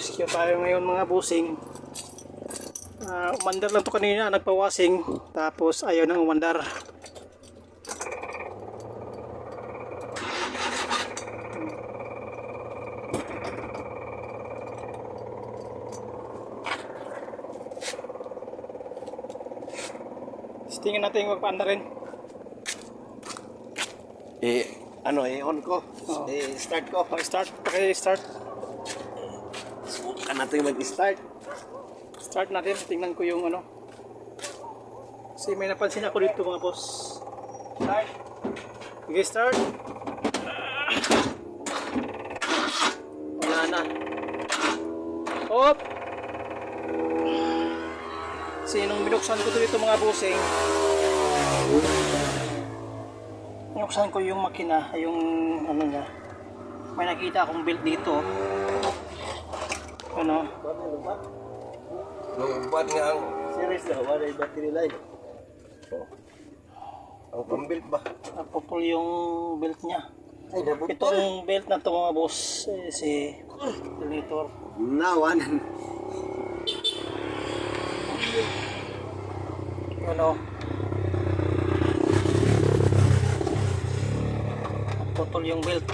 Rescue tayo ngayon mga busing. Ah, umandar lang to kanina, nagpawasing. Tapos ayaw nang umandar. Tingnan natin yung magpaandar rin. Eh, ano, i-on ko. Oo. Eh, start ko. Start, paki-start. Subukan natin mag-start. Start natin, tingnan ko yung ano. Kasi may napansin ako dito mga boss. Start. Okay, start. Wala na. Hop! Sinong binuksan ko dito mga bossing? Binuksan ko yung makina, yung ano niya. May nakita akong build dito. Ano? Nung ubat nga ang series na, wala yung battery life. Oh. Ang pambuilt ba? Napupul yung belt niya. Ay, nabot Itong belt na to mga boss, eh, si Deletor. Nawanan. Ano? Putol yung belt.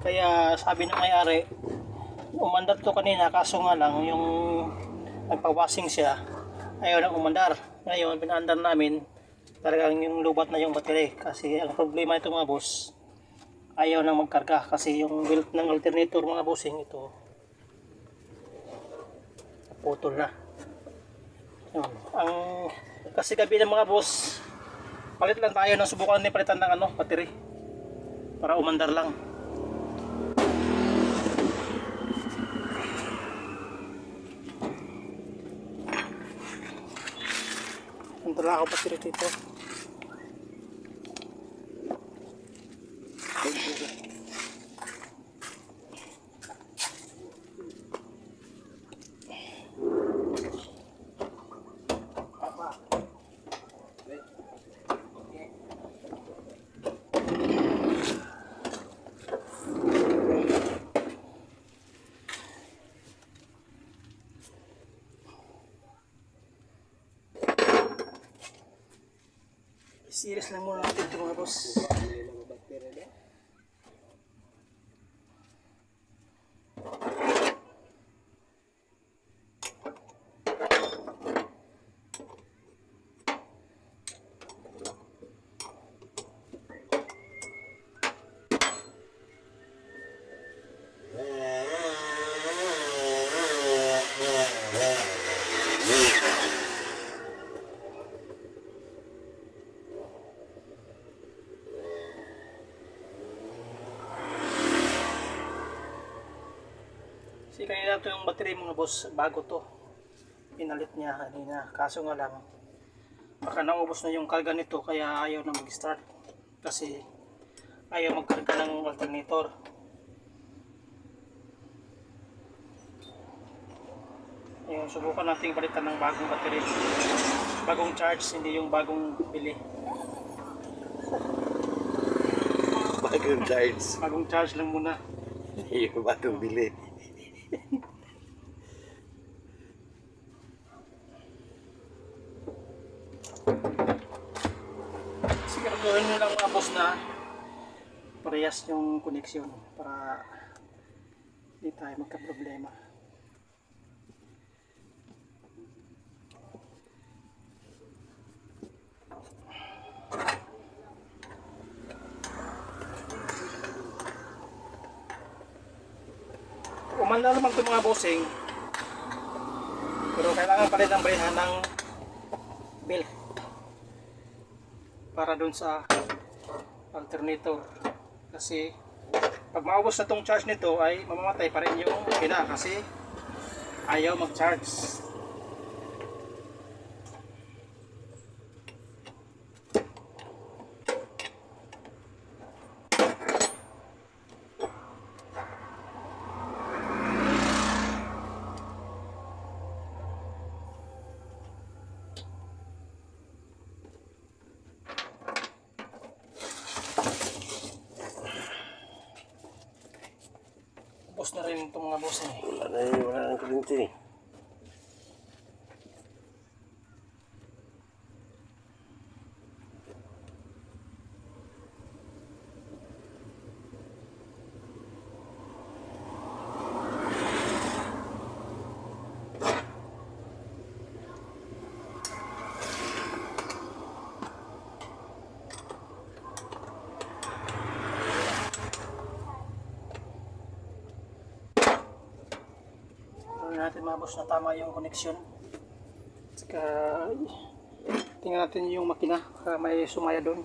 Kaya sabi ng may-ari, umandar to kanina kaso nga lang yung nagpawasing siya ayaw na umandar. Ngayon, pinaandar namin talagang yung lubat na yung battery kasi ang problema ito mga boss ayaw nang magkarga kasi yung belt ng alternator mga bossing ito putol na yun. ang kasi gabi ng mga boss palit lang tayo ng subukan ni palitan ng ano battery para umandar lang Nandala ako battery dito Serious lang muna kanina ito yung battery mga boss, bago to. Pinalit niya kanina. Kaso nga lang, baka naubos na yung karga nito kaya ayaw na mag-start. Kasi ayaw magkarga ng alternator. Ayun, subukan natin palitan ng bagong battery. Bagong charge, hindi yung bagong bili. Bagong charge. Bagong charge lang muna. Yung bagong bili. Siguraduhin nyo lang mga boss na parehas yung koneksyon para hindi tayo magka-problema. Umanda naman itong mga bossing pero kailangan pa rin ng brehan ng belt para dun sa alternator kasi pag maubos na tong charge nito ay mamamatay pa rin yung pina kasi ayaw mag charge na rin itong mga boss eh. Wala na eh, wala nang kurinti eh. Tingnan natin mga boss na tama yung connection. Saka tingnan natin yung makina baka may sumaya doon.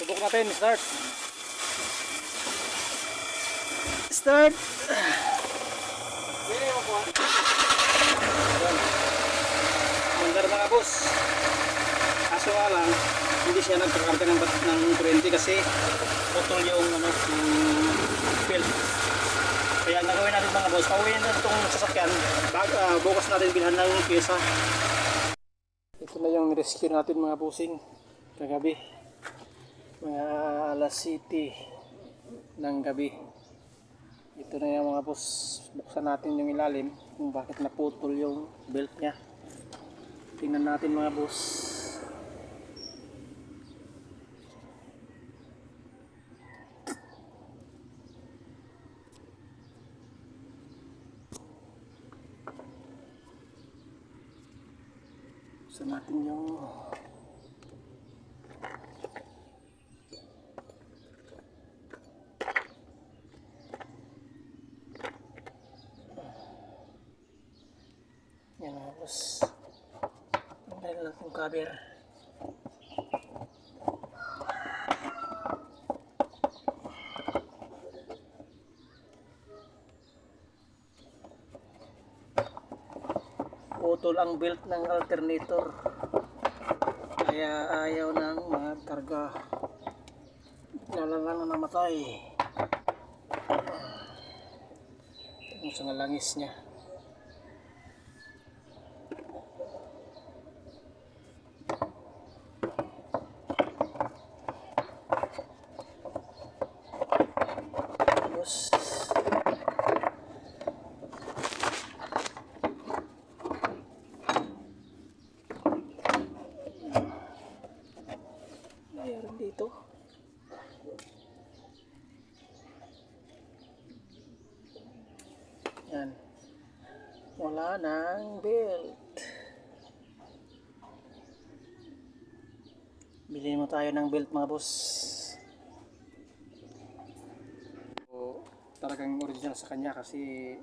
Subok natin, start. Start. Mandar mga boss. Kaso nga lang, hindi siya nagkakarga ng, ng kuryente kasi putol yung ano, yung belt. Kaya ang gagawin natin mga boss, pauwiin natin itong sasakyan, bag, ah, bukas natin bilhan ng pyesa. Ito na yung rescue natin mga bossing kagabi. Mga alas city ng gabi. Ito na yung mga boss, buksan natin yung ilalim kung bakit naputol yung belt niya. Tingnan natin mga boss. Buksan natin yung boss. Tanggalin lang yung cover. Putol ang belt ng alternator. Kaya ayaw ng mga karga. Lala lang na namatay. Ito sa langis niya. Tapos, mayroon dito. Yan. Wala nang belt. Bilhin mo tayo ng belt mga boss. So, talagang original sa kanya kasi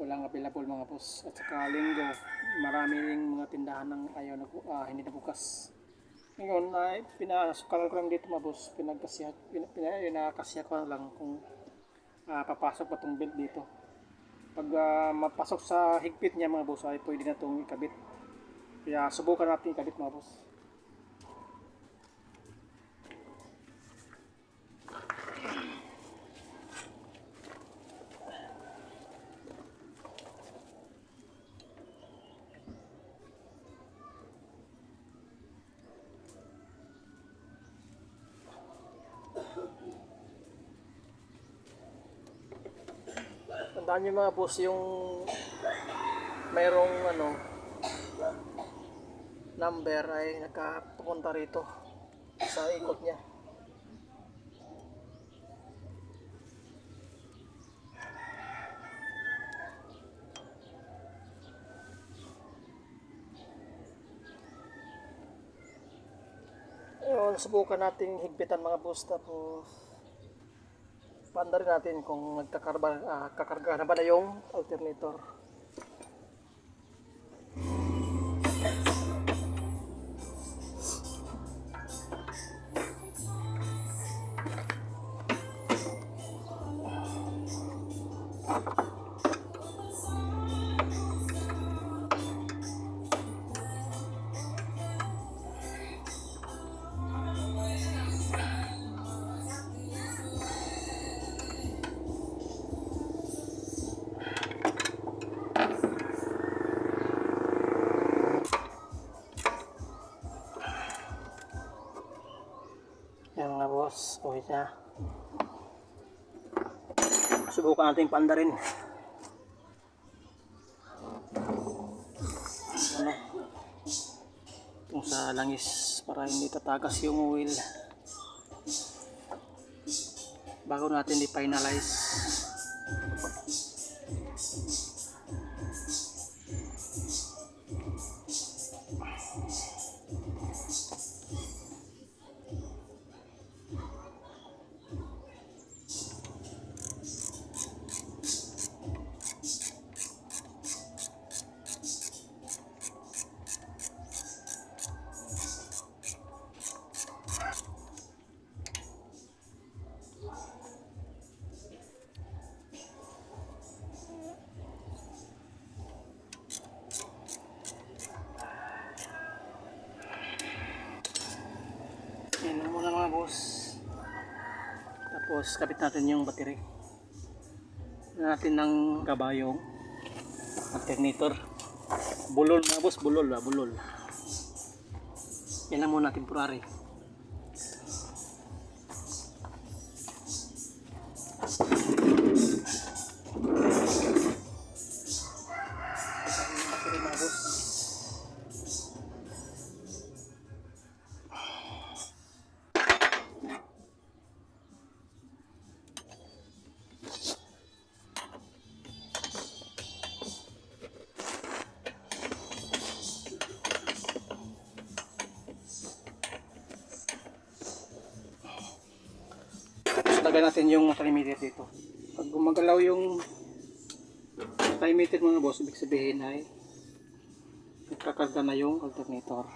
walang available mga boss. At saka linggo, marami ring mga tindahan ng ayaw na, bu- ah, hindi na bukas. Ngayon, ay pinasukalan ko lang dito mga boss. Pinagkasya, pin, pin, pinakasya ko lang kung ah, papasok pa itong belt dito. Pag ah, mapasok sa higpit niya mga boss ay pwede na itong ikabit. Kaya subukan natin ikabit mga boss. Tandaan niyo mga boss yung mayroong ano number ay nakapunta rito sa ikot niya. Ayun, subukan nating higpitan mga boss tapos Paanda rin natin kung nagkakarga ah, kakarga na ba na yung alternator. Boss, okay siya. Subukan natin paandarin. Ano? Itong sa langis para hindi tatagas yung oil. Bago natin i-finalize. Tapos kapit natin yung battery. Natin ng kabayong alternator. Bulol mga boss, bulol ba, bulol. Yan lang muna temporary. Lagyan natin yung multimeter dito. Pag gumagalaw yung multimeter mga boss, ibig sabihin ay nagkakarga na yung alternator.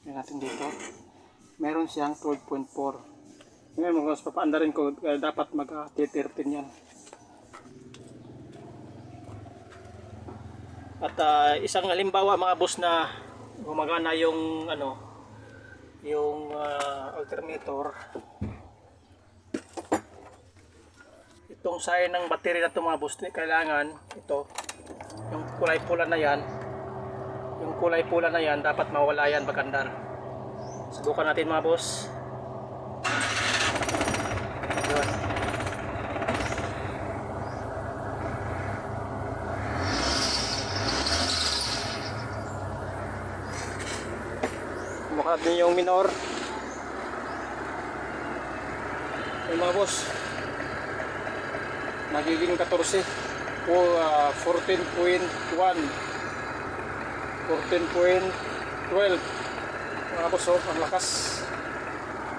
Lagyan natin dito. Meron siyang 12.4. Ngayon mga boss, papaandarin ko, eh, dapat mag-13 yan. At ah, isang halimbawa mga boss na gumagana yung ano yung ah, alternator. Itong sign ng battery na ito mga boss kailangan ito. Yung kulay pula na yan yung kulay pula na yan dapat mawala yan pagandar subukan natin mga boss Yun. Yung minor. Yung mga boss. Nagiging 14. O ah, 14.1. 14.12. Mga boss, oh, ang lakas.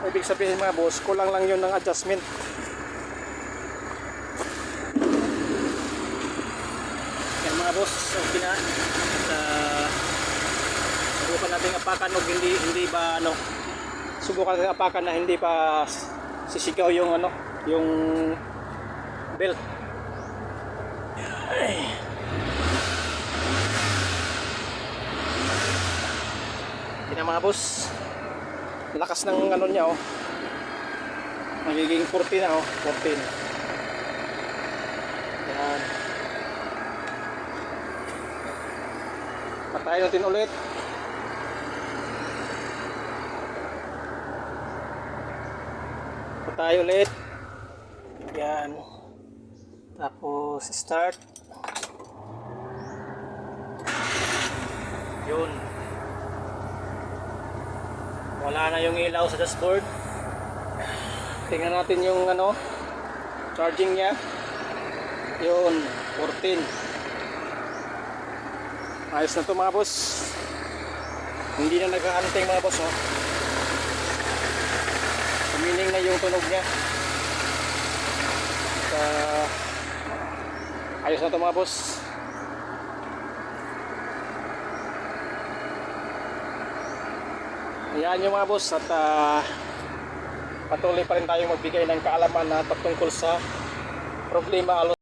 Ibig sabihin mga boss, kulang lang yun ng adjustment. Yan mga boss, okay na. Subukan natin apakan o hindi hindi ba ano subukan natin apakan na hindi pa sisigaw yung ano yung belt. Ay. Na mga boss. Lakas ng ano niya oh. Magiging 14 na oh. 14 yan. Patayin natin ulit tayo ulit. Yan. Tapos start. Yun. Wala na yung ilaw sa dashboard. Tingnan natin yung ano charging niya. Yun 14 ayos na to mga boss. Hindi na nagkakanteng mga boss oh Tumiling na yung tunog niya. Ah, ayos na ito mga boss. Ayan yung mga boss at ah, patuloy pa rin tayong magbigay ng kaalaman na patungkol sa problema